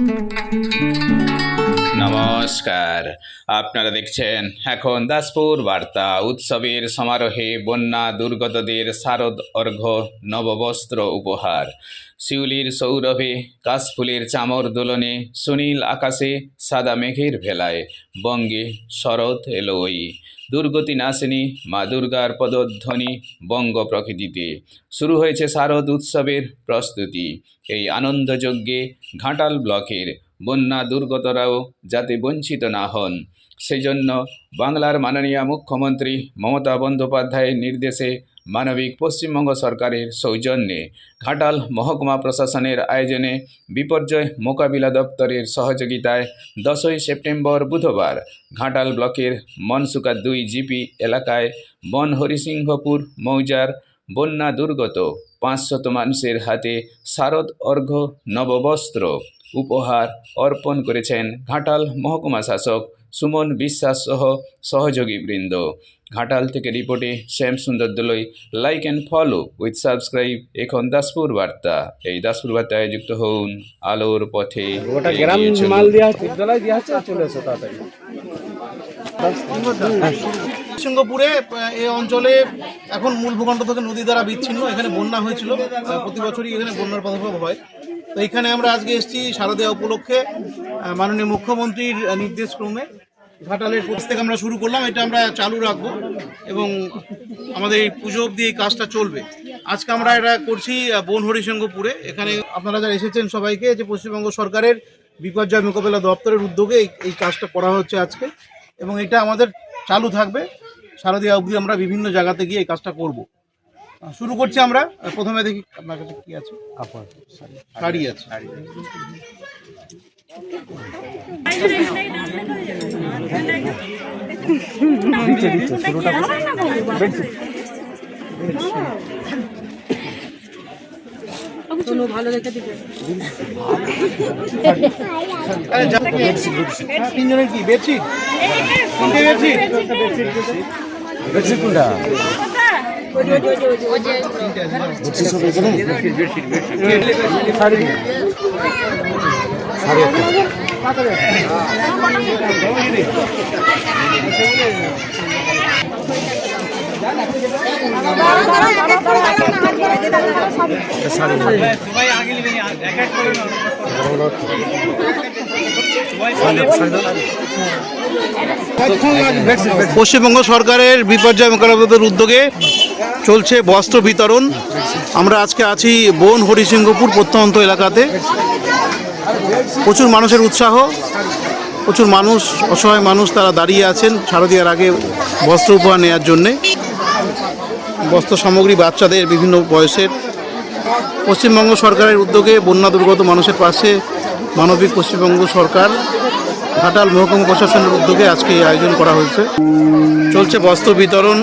Música নমস্কার। আপনারা দেখছেন এখন দাসপুর বার্তা উৎসবের সমারোহে বন্যা দুর্গতদের শারদ অর্ঘ্য নববস্ত্র উপহার। শিউলির সৌরভে কাশফুলের চামর দোলনে সুনীল আকাশে সাদা মেঘের ভেলায় বঙ্গে শরৎ এলোই। দুর্গতি নাশিনী, মা দুর্গার পদধ্বনি বঙ্গ প্রকৃতিতে। শুরু হয়েছে শারদ উৎসবের প্রস্তুতি। এই আনন্দযজ্ঞে ঘাটাল ব্লকের বন্যা দুর্গতরাও যাতে বঞ্চিত না হন। সেজন্য বাংলার মাননীয় মুখ্যমন্ত্রী মমতা বন্দ্যোপাধ্যায়ের নির্দেশে মানবিক পশ্চিমবঙ্গ সরকারের সৌজন্যে ঘাটাল মহকুমা প্রশাসনের আয়োজনে বিপর্যয় মোকাবিলা দপ্তরের সহযোগিতায় দশই সেপ্টেম্বর বুধবার ঘাটাল ব্লকের মনসুকা দুই জিপি এলাকায় বন হরিসিংহপুর মৌজার বন্যা দুর্গত পাঁচশত মানুষের হাতে শারদ অর্ঘ্য নববস্ত্র। উপহার অর্পণ করেছেন ঘাটাল মহকুমা শাসক সুমন বিশ্বাস সহ সহযোগীবৃন্দ ঘাটাল থেকে রিপোর্টে Shyam Sundar Doloi. Like and follow with subscribe এখন দাসপুর বার্তা। এই দাসপুর বার্তায় যুক্ত হন আলোর পথে গোটা গ্রাম মাল দেওয়া বিদ্যালয় দেওয়া হচ্ছে চলে এসো তাড়াতাড়ি। সিংহপুরে এই অঞ্চলে এখন মূল ভূখণ্ড থেকে নদী দ্বারা বিচ্ছিন্ন। এখানে বন্যা হয়েছিল। প্রতি বছরই এখানে বন্যার প্রাদুর্ভাব হয়। তো এখানে আমরা আজকে এসেছি শারদীয়া উপলক্ষে মাননীয় মুখ্যমন্ত্রীর আহ, নির্দেশক্রমে। ঘাটালের পোস্ট থেকে আমরা শুরু করলাম এটা আমরা চালু রাখব এবং আমাদের এই পুজো অবধি এই কাজটা চলবে। আজকে আমরা এটা করছি বন হরিসিংহপুরে এখানে আপনারা যারা এসেছেন সবাইকে যে পশ্চিমবঙ্গ সরকারের বিপর্যয় মোকাবেলা দপ্তরের উদ্যোগে এই- কাজটা করা হচ্ছে আজকে। এবং এটা আমাদের চালু থাকবে। শারদীয়া অবধি আমরা বিভিন্ন জায়গাতে গিয়ে এই কাজটা করব। শুরু করছি আমরা। প্রথমে দেখি আপনার কাছে কি আছে। কাপড়। শাড়ি। আছে। তিনজনের কি? বেডশিট? তিনটে বেডশিট? বেডশিট কোনটা? পশ্চিমবঙ্গ সরকারের বিপর্যয় মোকাবিলার উদ্যোগে চলছে বস্ত্র বিতরণ। আমরা আজকে আছি বন হরিসিংহপুর প্রত্যন্ত এলাকাতে। প্রচুর মানুষের উৎসাহ। প্রচুর মানুষ, অসহায় মানুষ তারা দাঁড়িয়ে আছেন শারদীয়ার আগে বস্ত্র উপহার নেওয়ার জন্যে। বস্ত্র সামগ্রী বাচ্চাদের বিভিন্ন বয়সের। পশ্চিমবঙ্গ সরকারের উদ্যোগে বন্যা দুর্গত মানুষের পাশে মানবিক পশ্চিমবঙ্গ সরকার, ঘাটাল মহকুমা প্রশাসনের উদ্যোগে আজকে এই আয়োজন করা হয়েছে। চলছে বস্ত্র বিতরণ।